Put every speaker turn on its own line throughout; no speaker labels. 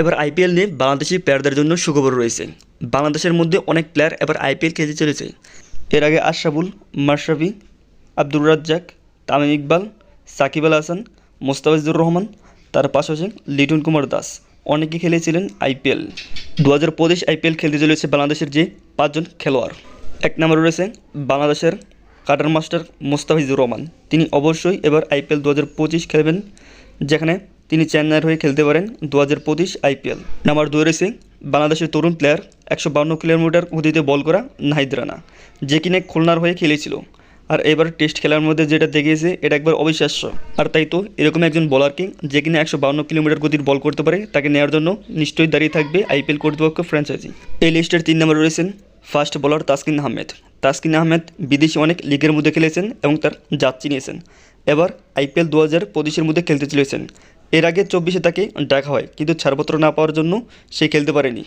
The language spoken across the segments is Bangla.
এবার আইপিএল নিয়ে বাংলাদেশি প্লেয়ারদের জন্য সুখবর রয়েছে। বাংলাদেশের মধ্যে অনেক প্লেয়ার এবার আইপিএল খেলতে চলেছে। এর আগে আশরাফুল, মাশরাফি, আব্দুর রাজ্জাক, তামিম ইকবাল, সাকিব আল হাসান, মোস্তাফিজুর রহমান, তার পাশাপাশি লিটন কুমার দাস অনেকে খেলেছিলেন আইপিএল দু হাজার পঁচিশ আইপিএল খেলতে চলেছে বাংলাদেশের যে পাঁচজন খেলোয়াড়। এক নম্বরে রয়েছে বাংলাদেশের কাটার মাস্টার মোস্তাফিজুর রহমান। তিনি অবশ্যই এবার আইপিএল দু হাজার পঁচিশ খেলবেন, যেখানে তিনি চেন্নাইয়ের হয়ে খেলতে পারেন দু হাজার পঁচিশ আইপিএল। নাম্বার দুই রয়েছে বাংলাদেশের তরুণ প্লেয়ার একশো বান্ন কিলোমিটার গতিতে বল করা নাহিদ রানা, যে কিনে খুলনার হয়ে খেলেছিল। আর এবার টেস্ট খেলার মধ্যে যেটা দেখিয়েছে, এটা একবার অবিশ্বাস্য। আর তাই তো, এরকম একজন বলারকে যে কিনা একশো বান্ন কিলোমিটার গতির বল করতে পারে, তাকে নেওয়ার জন্য নিশ্চয়ই দাঁড়িয়ে থাকবে আইপিএল কর্তৃপক্ষ ফ্র্যাঞ্চাইজি এই লিস্টের তিন নম্বরে রয়েছেন ফার্স্ট বোলার তাসকিন আহমেদ। তাসকিন আহমেদ বিদেশি অনেক লিগের মধ্যে খেলেছেন এবং তার জাত চিনিয়েছেন এবার আইপিএল দু হাজার পঁচিশের মধ্যে খেলতে চলেছেন এর আগে চব্বিশে তাকে ডাকা হয়, কিন্তু ছাড়পত্র না পাওয়ার জন্য সে খেলতে পারেনি।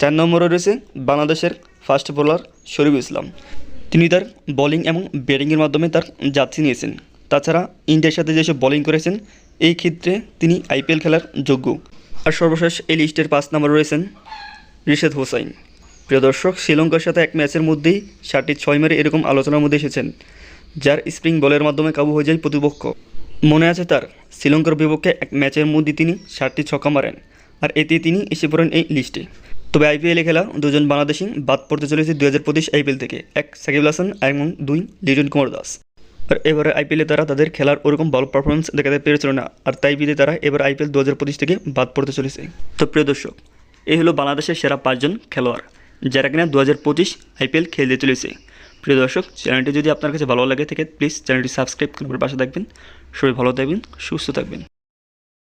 চার নম্বরে রয়েছে বাংলাদেশের ফার্স্ট বোলার শরীফ ইসলাম। তিনি তার বোলিং এবং ব্যাটিংয়ের মাধ্যমে তার যাত্রী নিয়েছেন। তাছাড়া ইন্ডিয়ার সাথে যেসব বোলিং করেছেন, এই ক্ষেত্রে তিনি আইপিএল খেলার যোগ্য। আর সর্বশেষ এই লিস্টের পাঁচ নম্বরে রয়েছেন রিশেদ হোসাইন। প্রিয় দর্শক, শ্রীলঙ্কার সাথে এক ম্যাচের মধ্যেই ষাটটি ছয় মেরে এরকম আলোচনার মধ্যে এসেছেন, যার স্প্রিং বলের মাধ্যমে কাবু হয়ে যায় প্রতিপক্ষ। মনে আছে তার? শ্রীলঙ্কার বিপক্ষে এক ম্যাচের মধ্যে তিনি ষাটটি ছক্কা মারেন, আর এতে তিনি এসে পড়েন এই লিস্টে। তবে আইপিএলে খেলা দুজন বাংলাদেশি বাদ পড়তে চলেছে দু হাজার পঁচিশ আইপিএল থেকে, এক সাকিব হাসান এবং দুই লিটন কুমার দাস। আর এবারে আইপিএলে তারা তাদের খেলার ওরকম ভালো পারফরমেন্স দেখাতে পেরেছিল না, আর তাই বিধে তারা এবার আইপিএল দু হাজার পঁচিশ থেকে বাদ পড়তে চলেছে। তো প্রিয় দর্শক, এই হলো বাংলাদেশের সেরা পাঁচজন খেলোয়াড়, যারা কিনা দু হাজার পঁচিশ আইপিএল খেলতে চলেছে। প্রিয় দর্শক, চ্যানেলটি যদি আপনার কাছে ভালো লাগে, থাকে প্লিজ চ্যানেলটি সাবস্ক্রাইব করে পাশে থাকবেন। সবাই ভালো থাকবেন, সুস্থ থাকবেন।